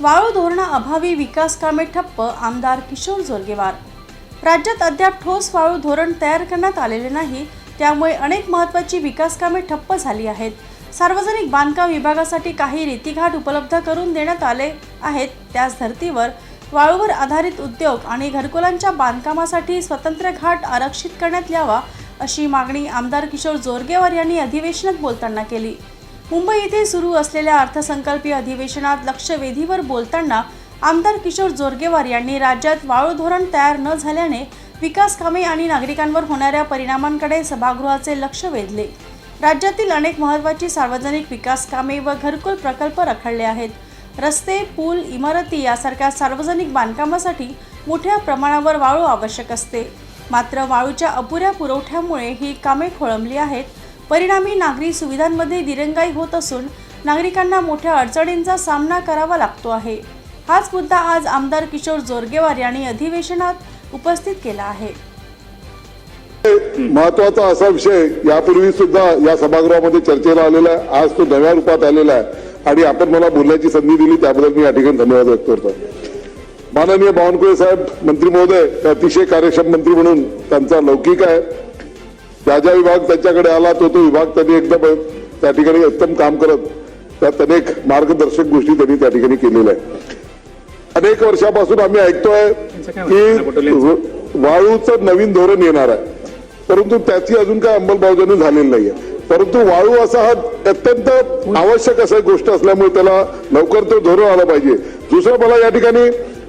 वाळू धोरणाअभावी विकास कामे ठप्प आमदार किशोर जोरगेवार. राज्यात अद्याप ठोस वाळू धोरण तयार करण्यात आलेले नाही त्यामुळे अनेक महत्त्वाची विकास कामे ठप्प झाली आहेत. सार्वजनिक बांधकाम विभागासाठी काही रीतीघाट उपलब्ध करून देण्यात आले आहेत. त्याच धर्तीवर वाळूवर आधारित उद्योग आणि घरकुलांच्या बांधकामासाठी स्वतंत्र घाट आरक्षित करण्यात यावा अशी मागणी आमदार किशोर जोरगेवार यांनी अधिवेशनात बोलताना केली. मुंबई येथे सुरू असलेल्या अर्थसंकल्पीय अधिवेशनात लक्षवेधीवर बोलताना आमदार किशोर जोरगेवार यांनी राज्यात वाळू धोरण तयार न झाल्याने विकास कामे आणि नागरिकांवर होणाऱ्या परिणामांकडे सभागृहाचे लक्ष वेधले. राज्यातील अनेक महत्त्वाची सार्वजनिक विकास कामे व घरकुल प्रकल्प रखडले आहेत. रस्ते पूल इमारती यासारख्या सार्वजनिक बांधकामासाठी मोठ्या प्रमाणावर वाळू आवश्यक असते. मात्र वाळूच्या अपुऱ्या पुरवठ्यामुळे ही कामे खोळंबली आहेत. परिणामी नागरी सुविधांमध्ये दिरंगाई होत असून नागरिकांना मोठ्या अडचणींचा सामना करावा लागतो आहे. हाच मुद्दा आज आमदार किशोर जोरगेवार यांनी अधिवेशनात उपस्थित केला आहे. महत्त्वाचा असा विषय यापूर्वी सुद्धा या सभागृहामध्ये चर्चेला आलेला आहे. आज तो नव्या रूपात आलेला आहे. आणि आपण मला बोलण्याची संधी दिली त्याबद्दल मी या ठिकाणी धन्यवाद व्यक्त करतो. माननीय बावनकुळे साहेब मंत्री महोदय हे अतिशय कार्यक्षम मंत्री म्हणून त्यांचा लौकिक आहे. ज्या ज्या विभाग त्यांच्याकडे आला तो तो विभाग त्यांनी एकदम त्या ठिकाणी उत्तम काम करत त्यात अनेक मार्गदर्शक गोष्टी त्यांनी त्या ठिकाणी केलेल्या आहे अनेक वर्षापासून आम्ही ऐकतोय की वाळूचं नवीन धोरण येणार आहे. परंतु त्याची अजून काय अंमलबजावणी झालेली नाहीये. परंतु वाळू असा हा अत्यंत आवश्यक असा एक गोष्ट असल्यामुळे त्याला लवकर तो धोरण आलं पाहिजे. दुसरं मला या ठिकाणी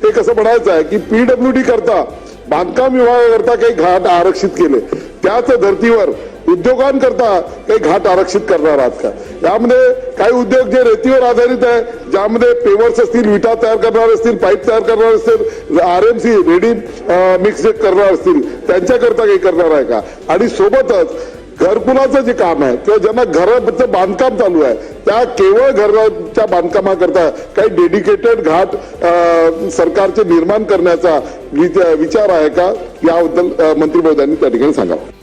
एक असं म्हणायचं आहे की पीडब्ल्यूडी करता बांधकाम विभागाकरता काही घाट आरक्षित केले. त्याच धर्तीवर उद्योगांकरता काही घाट आरक्षित करणार आहात का? यामध्ये काही उद्योग जे रेतीवर आधारित आहे ज्यामध्ये पेवर्स असतील विटा तयार करणार असतील पाईप तयार करणार असतील R M C ready mix करणार असतील त्यांच्याकरता काही करणार आहे का? आणि सोबतच घरकुलाचं जे काम आहे किंवा ज्यांना घराचं बांधकाम चालू आहे त्या केवळ घराच्या बांधकामाकरता काही डेडिकेटेड घाट सरकारचे निर्माण करण्याचा विचार आहे का? याबद्दल अं, मंत्री महोदयांनी त्या ठिकाणी सांगावं.